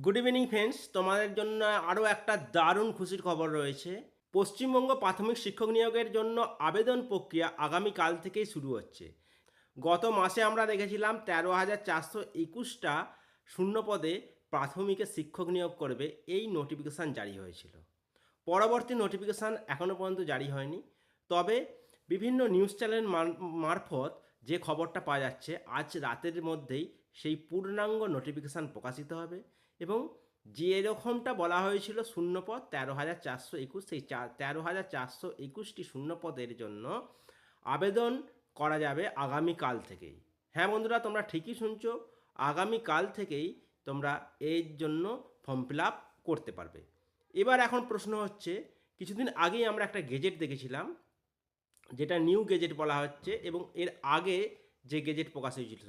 Good evening friends তোমাদের জন্য আরও একটা দারুণ খুশির খবর রয়েছে। পশ্চিমবঙ্গ প্রাথমিক শিক্ষক নিয়োগের জন্য আবেদন প্রক্রিয়া আগামীকাল থেকেই শুরু হচ্ছে। গত মাসে আমরা দেখেছিলাম তেরো হাজার চারশো একুশটা শূন্য পদে প্রাথমিকে শিক্ষক নিয়োগ করবে এই নোটিফিকেশান জারি হয়েছিল। পরবর্তী নোটিফিকেশান এখনও পর্যন্ত জারি হয়নি। তবে বিভিন্ন নিউজ চ্যানেল মার- মারফত যে খবরটা পাওয়া যাচ্ছে, আজ রাতের মধ্যেই সেই পূর্ণাঙ্গ নোটিফিকেশান প্রকাশিত হবে। এবং যে এরকমটা বলা হয়েছিল শূন্যপদ তেরো হাজার চারশো একুশ, সেই চার তেরো হাজার চারশো একুশটি শূন্যপদের জন্য আবেদন করা যাবে আগামীকাল থেকেই। হ্যাঁ বন্ধুরা, তোমরা ঠিকই শুনছো, আগামীকাল থেকেই তোমরা এর জন্য ফর্ম ফিল আপ করতে পারবে। এবার এখন প্রশ্ন হচ্ছে, কিছুদিন আগেই আমরা একটা গেজেট দেখেছিলাম, যেটা নিউ গেজেট বলা হচ্ছে এবং এর আগে যে গেজেট প্রকাশ হয়েছিল,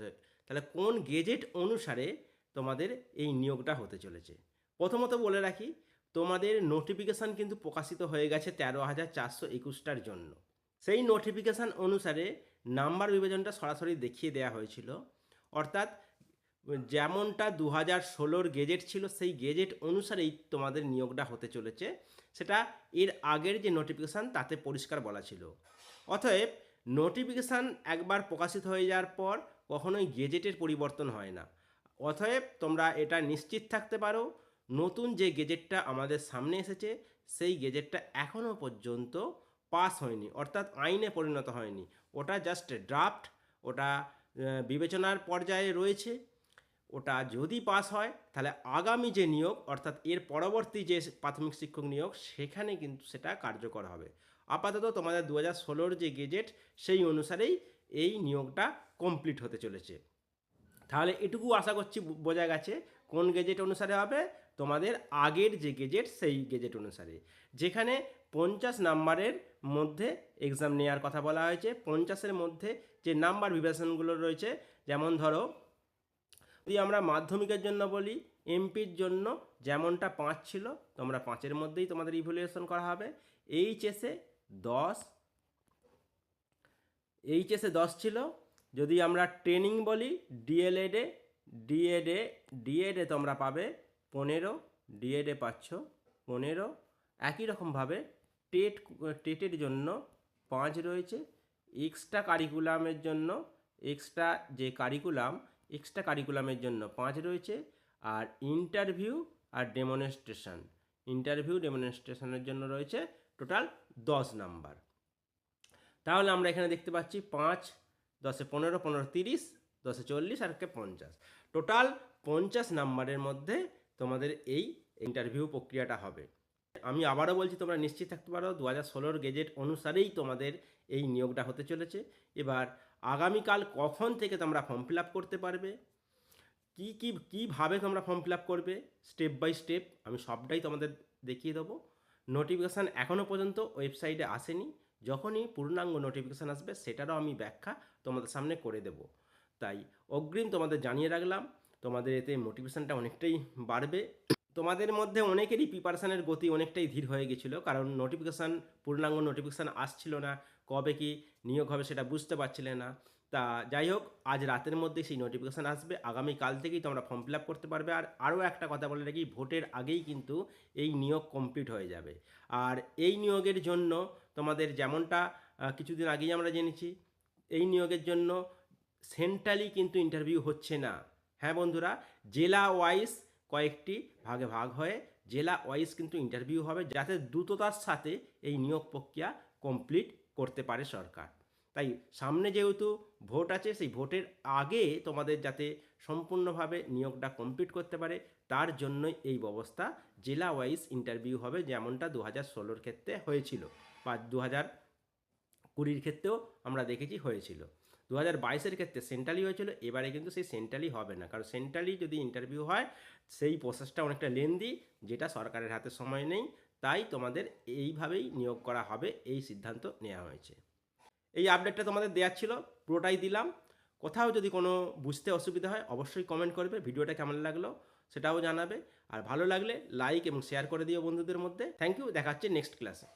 তাহলে কোন গেজেট অনুসারে তোমাদের এই নিয়োগটা হতে চলেছে। প্রথমত বলে রাখি, তোমাদের নোটিফিকেশান কিন্তু প্রকাশিত হয়ে গেছে তেরো হাজার চারশো একুশটার জন্য। সেই নোটিফিকেশান অনুসারে নাম্বার বিভাজনটা সরাসরি দেখিয়ে দেওয়া হয়েছিল। অর্থাৎ যেমনটা দু হাজার ষোলোর গেজেট ছিল, সেই গেজেট অনুসারেই তোমাদের নিয়োগটা হতে চলেছে। সেটা এর আগের যে নোটিফিকেশান তাতে পরিষ্কার বলা ছিল। অতএব নোটিফিকেশান একবার প্রকাশিত হয়ে যাওয়ার পর কখনোই গেজেটের পরিবর্তন হয় না। অতএব তোমরা এটা নিশ্চিত থাকতে পারো, নতুন যে গেজেটটা আমাদের সামনে এসেছে, সেই গেজেটটা এখনও পর্যন্ত পাস হয়নি, অর্থাৎ আইনে পরিণত হয়নি। ওটা জাস্ট ড্রাফট ওটা বিবেচনার পর্যায়ে রয়েছে। ওটা যদি পাস হয়, তাহলে আগামী যে নিয়োগ, অর্থাৎ এর পরবর্তী যে প্রাথমিক শিক্ষক নিয়োগ, সেখানে কিন্তু সেটা কার্যকর হবে। আপাতত তোমাদের দু হাজার ষোলোর যে গেজেট, সেই অনুসারেই এই নিয়োগটা কমপ্লিট হতে চলেছে। তাহলে এটুকু আশা করছি বোঝা গেছে কোন গেজেট অনুসারে হবে, তোমাদের আগের যে গেজেট সেই গেজেট অনুসারে। যেখানে পঞ্চাশ নাম্বারের মধ্যে এক্সাম নেওয়ার কথা বলা হয়েছে, পঞ্চাশের মধ্যে যে নাম্বার বিভাজনগুলো রয়েছে, যেমন ধরো, যদি আমরা মাধ্যমিকের জন্য বলি এমপির জন্য যেমনটা পাঁচ ছিল, তোমরা পাঁচের মধ্যেই তোমাদের ইভ্যালুয়েশন করা হবে। এইচএসে দশ এইচএসে দশ ছিল যদি আমরা ট্রেনিং বলি ডিএলএডে ডিএডে ডিএডে তোমরা পাবে পনেরো ডিএডে পাচ্ছ পনেরো। একই রকমভাবে টেট, টেটের জন্য পাঁচ রয়েছে। এক্সট্রা কারিকুলামের জন্য এক্সট্রা যে কারিকুলাম এক্সট্রা কারিকুলামের জন্য পাঁচ রয়েছে। আর ইন্টারভিউ আর ডেমনস্ট্রেশন ইন্টারভিউ ডেমনস্ট্রেশনের জন্য রয়েছে টোটাল দশ নাম্বার তাহলে আমরা এখানে দেখতে পাচ্ছি পাঁচ দশে পনেরো পনেরো তিরিশ, দশে চল্লিশ আর একে পঞ্চাশ। টোটাল পঞ্চাশ নাম্বারের মধ্যে তোমাদের এই ইন্টারভিউ প্রক্রিয়াটা হবে। আমি আবারও বলছি, তোমরা নিশ্চিত থাকতে পারো দু হাজার ষোলোর গেজেট অনুসারেই তোমাদের এই নিয়োগটা হতে চলেছে। এবার আগামীকাল কখন থেকে তোমরা ফর্ম ফিল আপ করতে পারবে? কী কী, কীভাবে তোমরা ফর্ম ফিল আপ করবে? স্টেপ বাই স্টেপ আমি সবটাই তোমাদের দেখিয়ে দেবো। নোটিফিকেশান এখনও পর্যন্ত ওয়েবসাইটে আসেনি। যখনই পূর্ণাঙ্গ নোটিফিকেশান আসবে, সেটারও আমি ব্যাখ্যা তোমাদের সামনে করে দেব। তাই অগ্রিম তোমাদের জানিয়ে রাখলাম, তোমাদের এতে মোটিভেশানটা অনেকটাই বাড়বে। তোমাদের মধ্যে অনেকেরই প্রিপারেশানের গতি অনেকটাই ধীর হয়ে গেছিল, কারণ নোটিফিকেশান পূর্ণাঙ্গ নোটিফিকেশান আসছিল না। কবে কি নিয়োগ হবে সেটা বুঝতে পারছিলে না। তা যাই হোক, আজ রাতের মধ্যে সেই নোটিফিকেশান আসবে। আগামী কাল থেকেই তোমরা ফর্ম ফিল আপ করতে পারবে। আর আরও একটা কথা বলে রাখি, ভোটের আগেই কিন্তু এই নিয়োগ কমপ্লিট হয়ে যাবে। আর এই নিয়োগের জন্য তোমাদের যেমনটা কিছুদিন আগেই আমরা জেনেছি, এই নিয়োগের জন্য সেন্ট্রালি কিন্তু ইন্টারভিউ হচ্ছে না। হ্যাঁ বন্ধুরা, জেলা ওয়াইজ কয়েকটি ভাগে ভাগ হয়ে জেলা ওয়াইজ কিন্তু ইন্টারভিউ হবে, যাতে দ্রুততার সাথে এই নিয়োগ প্রক্রিয়া কমপ্লিট করতে পারে সরকার। তাই সামনে যেহেতু ভোট আছে, সেই ভোটের আগে তোমাদের যাতে সম্পূর্ণভাবে নিয়োগটা কমপ্লিট করতে পারে, তার জন্যই এই ব্যবস্থা জেলা ওয়াইজ ইন্টারভিউ হবে যেমনটা দু হাজার ষোলোর ক্ষেত্রে হয়েছিল বা দু হাজার কুড়ির ক্ষেত্রেও আমরা দেখেছি হয়েছিল। দু হাজার বাইশের ক্ষেত্রে সেন্ট্রালি হয়েছিল, এবারে কিন্তু সেই সেন্ট্রালি হবে না। কারণ সেন্ট্রালি যদি ইন্টারভিউ হয়, সেই প্রসেসটা অনেকটা লেন্দি যেটা সরকারের হাতে সময় নেই তাই তোমাদের এইভাবেই নিয়োগ করা হবে, এই সিদ্ধান্ত নেওয়া হয়েছে। এই আপডেটটা তোমাদের দেওয়া ছিল, পুরোটাই দিলাম। কোথাও যদি কোনো বুঝতে অসুবিধা হয়, অবশ্যই কমেন্ট করবে, ভিডিওটা কেমন লাগল সেটাও জানাবে। আর ভালো লাগলে লাইক এবং শেয়ার করে দিও বন্ধুদের মধ্যে। থ্যাংক ইউ দেখা হচ্ছে নেক্সট ক্লাসে